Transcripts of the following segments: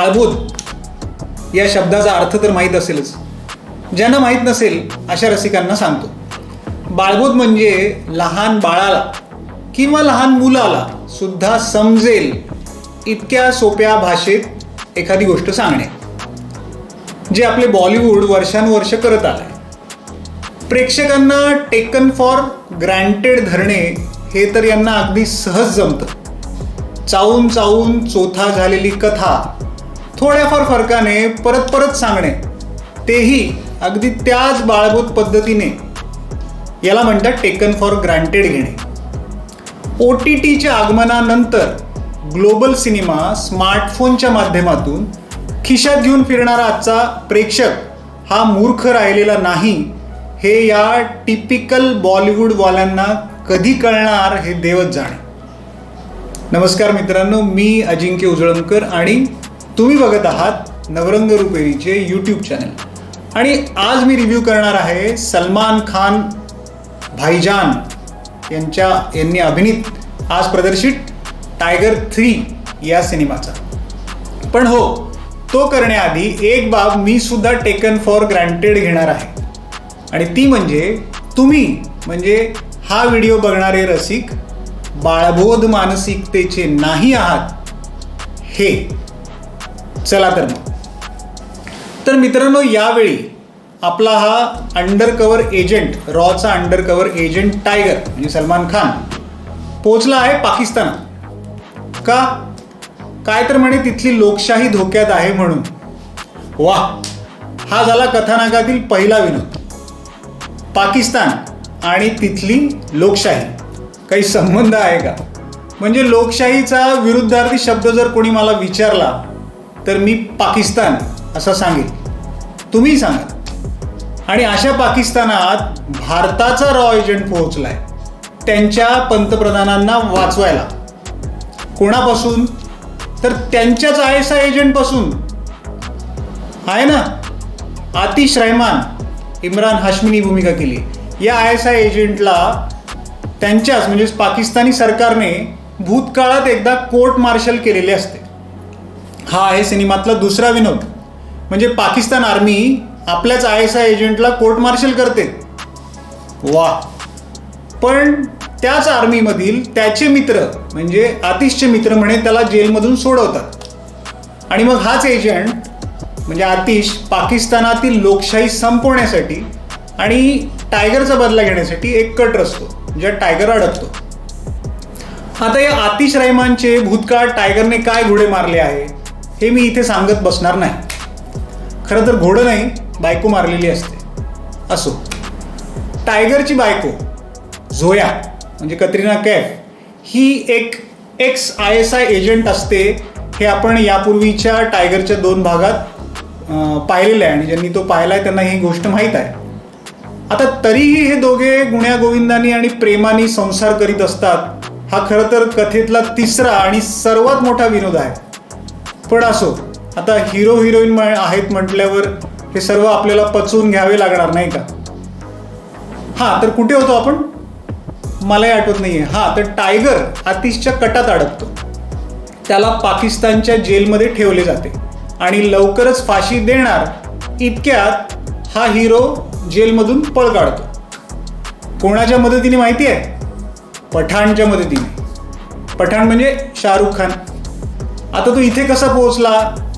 बाळबोध या शब्दाचा अर्थ तर माहीत असेलच. ज्यांना माहीत नसेल अशा रसिकांना सांगतो. बाळबोध म्हणजे लहान बाळाला किंवा लहान मुलाला सुद्धा समजेल इतक्या सोप्या भाषेत एखादी गोष्ट सांगणे. जे आपले बॉलिवूड वर्षानुवर्ष करत आलंय. प्रेक्षकांना टेकन फॉर ग्रँटेड धरणे हे तर यांना अगदी सहज जमतं. चावून चावून चोथा झालेली कथा थोड्याफार फरकाने परत परत सांगणे तेही अगदी त्याच बाळभूत पद्धतीने. याला म्हणतात टेकन फॉर ग्रांटेड घेणे. ओ टी टीच्या आगमनानंतर ग्लोबल सिनेमा स्मार्टफोनच्या माध्यमातून खिशात घेऊन फिरणारा आजचा प्रेक्षक हा मूर्ख राहिलेला नाही हे या टिपिकल बॉलिवूडवाल्यांना कधी कळणार हे देवच जाणे. नमस्कार मित्रांनो मी अजिंक्य उजळणकर आणि तुम्ही बघत आहात नवरंग रुपेरीचे यूट्यूब चॅनल आणि आज मी रिव्ह्यू करणार आहे सलमान खान भाईजान यांच्या यांनी अभिनीत आज प्रदर्शित टायगर थ्री या सिनेमाचा. पण हो तो करण्याआधी एक बाब मी सुद्धा टेकन फॉर ग्रँटेड घेणार आहे. आणि ती म्हणजे तुम्ही म्हणजे हा व्हिडिओ बघणारे रसिक बाळबोध मानसिकतेचे नाही आहात. हे चला तर मग. तर मित्रांनो यावेळी आपला हा अंडर कवर एजंट रॉचा अंडर कवर एजंट टायगर म्हणजे सलमान खान पोचला आहे पाकिस्तानात. का? काय तर म्हणे तिथली लोकशाही धोक्यात आहे म्हणून. वा हा झाला कथानकातील पहिला विनोद. पाकिस्तान आणि तिथली लोकशाही. काही संबंध आहे का? म्हणजे लोकशाहीचा विरुद्धार्थी शब्द जर कोणी मला विचारला तर मी पाकिस्तान असं सांगेन. तुम्ही सांगा. आणि अशा पाकिस्तानात भारताचा रॉ एजंट पोहोचलाय. त्यांच्या पंतप्रधानांना वाचवायला. कोणापासून? तर त्यांच्याच आय एस आय एजंटपासून आहे ना? आतिश रहमान इम्रान हाश्मीनी भूमिका केली. या आय एस आय एजंटला त्यांच्याच म्हणजे पाकिस्तानी सरकारने भूतकाळात एकदा कोर्ट मार्शल केलेले असते. हा आहे सिनेमातला दुसरा विनोद. म्हणजे पाकिस्तान आर्मी आपल्याच आय एस आय एजंटला कोर्ट मार्शल करते. वा पण त्याच आर्मीमधील त्याचे मित्र म्हणजे आतिशचे मित्र म्हणे त्याला जेलमधून सोडवतात. आणि मग हाच एजंट म्हणजे आतिश पाकिस्तानातील लोकशाही संपवण्यासाठी आणि टायगरचा बदला घेण्यासाठी एक कट रचतो ज्यात टायगर अडकतो. आता या आतिश रहमानचे भूतकाळ टायगरने काय घोडे मारले आहे? हे मी इथे सांगत बसणार नाही. खरं तर घोडं नाही बायको मारलेली असते. असो. टायगरची बायको झोया म्हणजे कतरिना कैफ ही एक ex I S I agent असते. हे आपण यापूर्वीच्या टायगरच्या दोन भागात पाहिलेलं आहे. आणि ज्यांनी तो पाहिला आहे त्यांना ही गोष्ट माहीत आहे. आता तरीही हे दोघे गुण्यागोविंदानी आणि प्रेमाने संसार करीत असतात. हा खरं तर कथेतला तिसरा आणि सर्वात मोठा विनोद आहे. पण असो आता हिरो हिरोईन म्ह- आहेत म्हटल्यावर हे सर्व आपल्याला पचवून घ्यावे लागणार नाही का? हां तर कुठे होतो आपण? मलाही आठवत नाहीये. हां तर टायगर आतिशच्या कटात अडकतो. त्याला पाकिस्तानच्या जेलमध्ये ठेवले जाते. आणि लवकरच फाशी देणार इतक्यात हा हिरो जेलमधून पळ काढतो. कोणाच्या मदतीने माहिती आहे पठाणच्या मदतीने. पठाण म्हणजे शाहरुख खान. आता तो इथे कसा पोहोचला?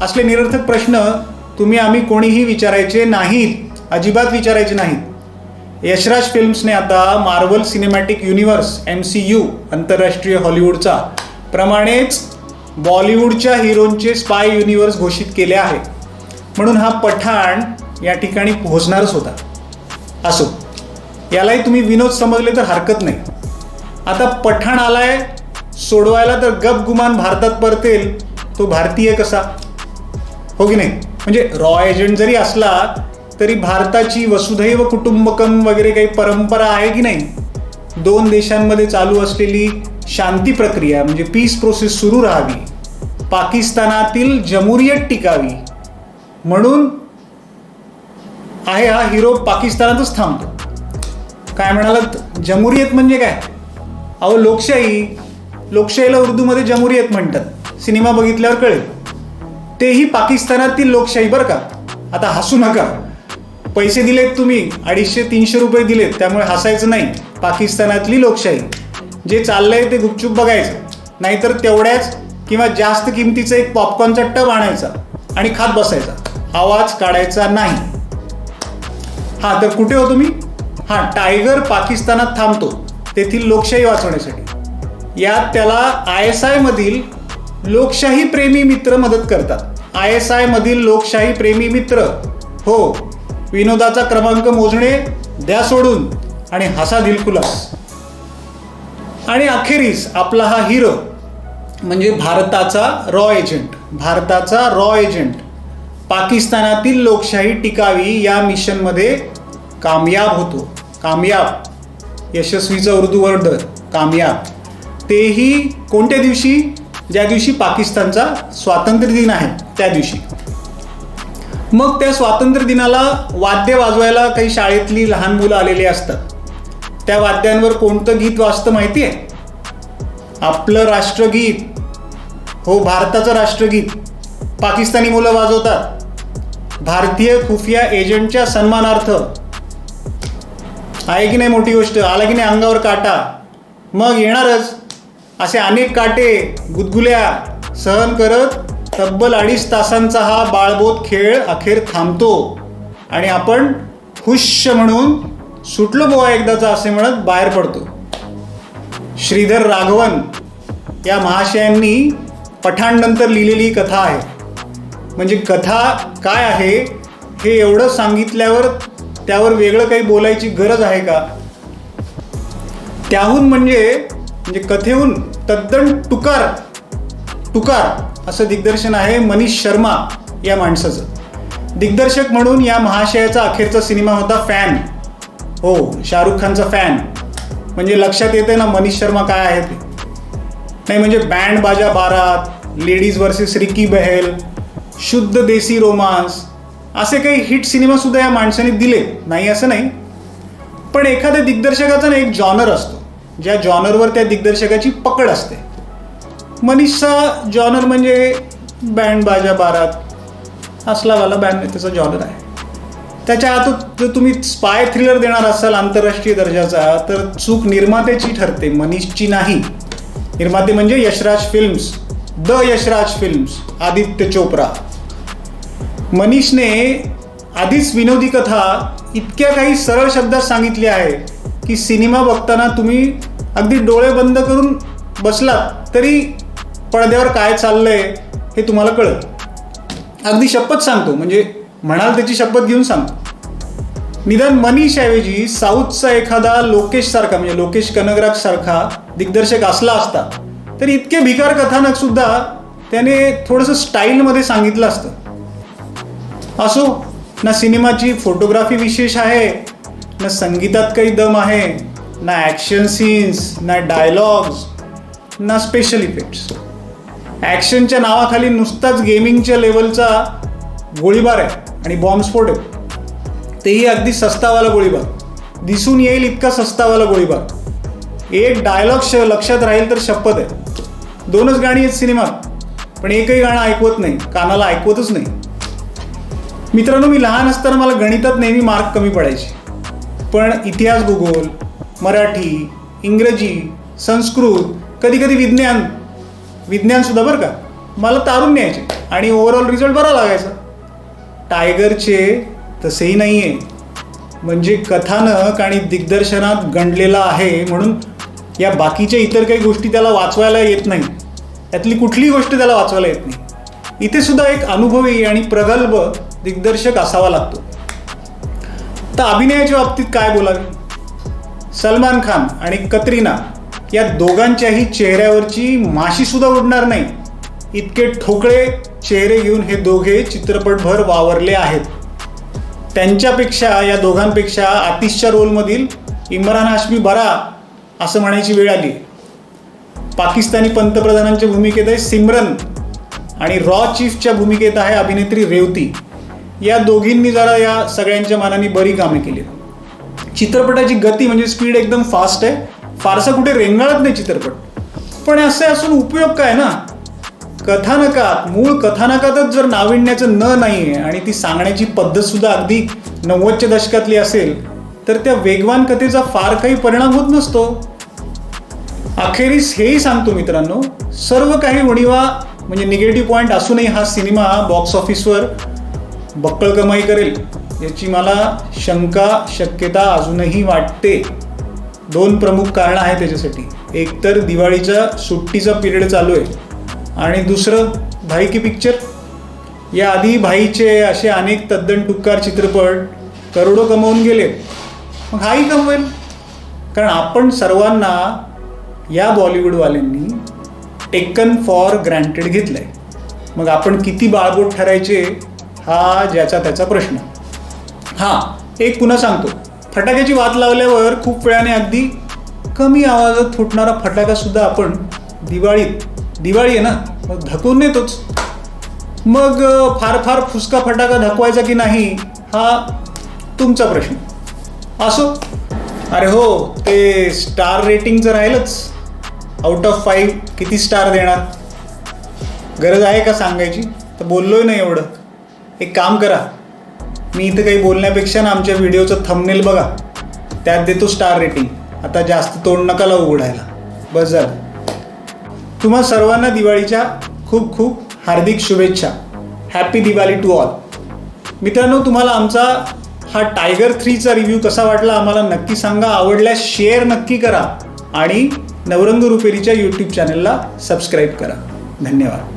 असले निरर्थक प्रश्न तुम्ही आम्ही कोणीही विचारायचे नाहीत अजिबात विचारायचे नाहीत. यशराज फिल्म्सने आता Marvel cinematic universe M C U आंतरराष्ट्रीय हॉलिवूडचा प्रमाणेच बॉलिवूडच्या हिरोंचे स्पाय युनिव्हर्स घोषित केले आहे. म्हणून हा पठाण या ठिकाणी पोहोचणारच होता. असो यालाही तुम्ही विनोद समजले तर हरकत नाही. आता पठाण आलाय सोडवायला तर गप गुमान भारतात परतेल तो भारतीय कसा? हो की नाही? म्हणजे रॉ एजंट जरी असला तरी भारताची वसुधैव कुटुंबकम वगैरे काही परंपरा आहे की नाही? दोन देशांमध्ये चालू असलेली शांती प्रक्रिया म्हणजे पीस प्रोसेस सुरू राहावी. पाकिस्तानातील जमुरियत टिकावी. म्हणून आहे हा हिरो पाकिस्तानातच थांबतो. काय म्हणालात? जमुरियत म्हणजे काय? अहो लोकशाही लोकशाहीला उर्दूमध्ये जमुरियत म्हणतात. सिनेमा बघितल्यावर कळेल. तेही पाकिस्तानातील लोकशाही बरं का? आता हसू नका. पैसे दिलेत तुम्ही अडीचशे तीनशे रुपये दिलेत त्यामुळे हसायचं नाही. पाकिस्तानातली लोकशाही. जे चाललंय ते गुपचूप बघायचं. नाहीतर तेवढ्याच किंवा जास्त किमतीचा एक पॉपकॉर्नचा टब आणायचा आणि खात बसायचा. आवाज काढायचा नाही. हा तर कुठे हो तुम्ही? हा टायगर पाकिस्तानात थांबतो. तेथील लोकशाही वाचवण्यासाठी. यात त्याला आय एस आय मधील लोकशाही प्रेमी मित्र मदत करतात. आय एस आय मधील लोकशाही प्रेमी मित्र. हो विनोदाचा क्रमांक मोजणे द्या सोडून आणि हसा दिलखुलास. आणि अखेरीस आपला हा हिरो म्हणजे भारताचा रॉ एजंट भारताचा रॉ एजंट पाकिस्तानातील लोकशाही टिकावी या मिशनमध्ये कामयाब होतो. कामयाब. यशस्वीचं उर्दू वर्ड कामयाब. तेही कोणत्या दिवशी? ज्या दिवशी पाकिस्तानचा स्वातंत्र्य दिन आहे त्या दिवशी. मग त्या स्वातंत्र्य दिनाला वाद्य वाजवायला काही शाळेतली लहान मुलं आलेली असतात. त्या वाद्यांवर कोणतं गीत वाजतं माहिती आहे आपलं राष्ट्रगीत. हो भारताचं राष्ट्रगीत. पाकिस्तानी मुलं वाजवतात. भारतीय खुफिया एजंटच्या सन्मानार्थ. आहे की नाही मोठी गोष्ट? आला की नाही अंगावर काटा? मग येणारच. असे अनेक काटे गुदगुल्या सहन करत तब्बल अडीच तासांचा हा बाळबोध खेळ अखेर थांबतो. आणि आपण खुश म्हणून सुटलो बोवा एकदाचा असे म्हणत बाहेर पडतो. श्रीधर राघवन या महाशयांनी पठाणनंतर लिहिलेली कथा आहे. म्हणजे कथा काय आहे हे एवढं सांगितल्यावर त्यावर वेगळं काही बोलायची गरज आहे का? त्याहून म्हणजे म्हणजे कथेहून तद्दन टुकार टुकार असं दिग्दर्शन आहे मनीष शर्मा या माणसाचं. दिग्दर्शक म्हणून या महाशयाचा अखेरचा सिनेमा होता फॅन. हो शाहरुख खानचा फॅन. म्हणजे लक्षात येते ना मनीष शर्मा काय आहे ते. नाही म्हणजे band Baaja Baaraat ladies versus Ricky Bahl Shuddh Desi romance असे काही हिट सिनेमासुद्धा या माणसाने दिले नाही असं नाही. पण एखाद्या दिग्दर्शकाचा ना एक जॉनर असतो. ज्या जॉनरवर त्या दिग्दर्शकाची पकड असते. मनीषचा जॉनर म्हणजे बँड बाजा बारात असलावाला बँड त्याचा जॉनर आहे. त्याच्या आत जर तुम्ही स्पाय थ्रिलर देणार असाल आंतरराष्ट्रीय दर्जाचा तर चूक निर्मात्याची ठरते मनीषची नाही. निर्माते म्हणजे Yashraj films the Yashraj films Aditya Chopra. मनीषने आधीच विनोदी कथा इतक्या काही सरळ शब्दात सांगितल्या आहेत की सिनेमा बघताना तुम्ही अगदी डोळे बंद करून बसलात तरी पडद्यावर काय चाललंय हे तुम्हाला कळत अगदी शपथ सांगतो म्हणजे म्हणाल त्याची शपथ घेऊन सांगतो. निदान मनीष ऐवजी साऊथचा एखादा लोकेश सारखा म्हणजे लोकेश कनगराज सारखा दिग्दर्शक असला असता तर इतके भिकार कथानक सुद्धा त्याने थोडंसं स्टाईलमध्ये सांगितलं असतं. असो ना सिनेमाची फोटोग्राफी विशेष आहे ना संगीतात काही दम आहे ना ॲक्शन सीन्स ना डायलॉग्स ना स्पेशल इफेक्ट्स ॲक्शनच्या नावाखाली नुसताच गेमिंगच्या लेवलचा गोळीबार आहे आणि बॉम्बस्फोट आहे. तेही अगदी सस्तावाला गोळीबार. दिसून येईल इतका सस्तावाला गोळीबार. एक डायलॉग श लक्षात राहील तर शपथ आहे. दोनच गाणी आहेत सिनेमात पण एकही गाणं ऐकवत नाही कानाला ऐकवतच नाही. मित्रांनो मी लहान असताना मला गणितात नेहमी मार्क कमी पडायचे. पण इतिहास भूगोल मराठी इंग्रजी संस्कृत कधी कधी विज्ञान विज्ञानसुद्धा बरं का मला तारून न्यायचे आणि ओव्हरऑल रिझल्ट बरा लागायचा. टायगरचे तसेही नाही आहे म्हणजे कथानक आणि दिग्दर्शनात गणलेला आहे म्हणून या बाकीच्या इतर काही गोष्टी त्याला वाचवायला येत नाही. त्यातली कुठलीही गोष्ट त्याला वाचवायला येत नाही. इथे सुद्धा एक अनुभवी आणि प्रगल्भ दिग्दर्शक असावा लागतो. तर अभिनयाच्या बाबतीत काय बोलावे सलमान खान आणि कतरीना या दोघांच्याही चेहऱ्यावरची माशीसुद्धा उडणार नाही. इतके ठोकळे चेहरे घेऊन हे दोघे चित्रपटभर वावरले आहेत. त्यांच्यापेक्षा या दोघांपेक्षा आतिशच्या रोलमधील इम्रान हाशमी बरा असं म्हणायची वेळ आली. पाकिस्तानी पंतप्रधानांच्या भूमिकेत आहे सिमरन आणि रॉ चीफच्या भूमिकेत आहे अभिनेत्री रेवती. या दोघींनी जरा या सगळ्यांच्या मानाने बरी कामे केली चित्रपटाची गती म्हणजे स्पीड एकदम फास्ट आहे. फारसा कुठे रेंगाळत नाही चित्रपट. पण असे असून उपयोग काय ना? कथानकात मूळ कथानकातच जर नाविन्याचं न नाही आहे आणि ती सांगण्याची पद्धत सुद्धा अगदी नव्वदच्या दशकातली असेल तर त्या वेगवान कथेचा फार काही परिणाम होत नसतो. अखेरीस हेही सांगतो मित्रांनो सर्व काही उणीवा म्हणजे निगेटिव्ह पॉईंट असूनही हा सिनेमा बॉक्स ऑफिसवर बक्कळ कमाई करेल याची मला शंका शक्यता अजूनही वाटते. दोन प्रमुख कारणं आहेत त्याच्यासाठी. एक तर दिवाळीचा सुट्टीचा पिरियड चालू आहे. आणि दुसरं भाई की पिक्चर याआधी भाईचे असे अनेक तद्दन टुक्कार चित्रपट करोडो कमवून गेले. मग हाही कमवेल. कारण आपण सर्वांना या बॉलिवूडवाल्यांनी टेकन फॉर ग्रँटेड घेतलं आहे मग आपण किती बाळबोट ठरायचे? हा ज्याचा त्याचा प्रश्न. हां एक पुन्हा सांगतो. फटाक्याची वात लावल्यावर खूप वेळाने अगदी कमी आवाजात फुटणारा फटाकासुद्धा आपण दिवाळीत दिवाळी आहे ना मग धकून नेतोच. मग फार फार फुसका फटाका धकवायचा की नाही हा तुमचा प्रश्न. असो. अरे हो ते स्टार रेटिंगचं राहिलंच. आउट ऑफ फाईव्ह किती स्टार देणार? गरज आहे का सांगायची? तर बोललोय नाही एवढं. एक काम करा. मी इथं काही बोलण्यापेक्षा ना आमच्या व्हिडिओचं थंबनेल बघा. त्यात देतो स्टार रेटिंग आता जास्त तोंड नका लावू उघडायला बस झालं. तुम्हा सर्वांना दिवाळीच्या खूप खूप हार्दिक शुभेच्छा. हॅपी दिवाळी टू ऑल मित्रांनो तुम्हाला आमचा हा टायगर थ्रीचा रिव्ह्यू कसा वाटला आम्हाला नक्की सांगा. आवडल्यास शेअर नक्की करा आणि नवरंग रुपेरीच्या यूट्यूब चॅनलला सबस्क्राईब करा. धन्यवाद.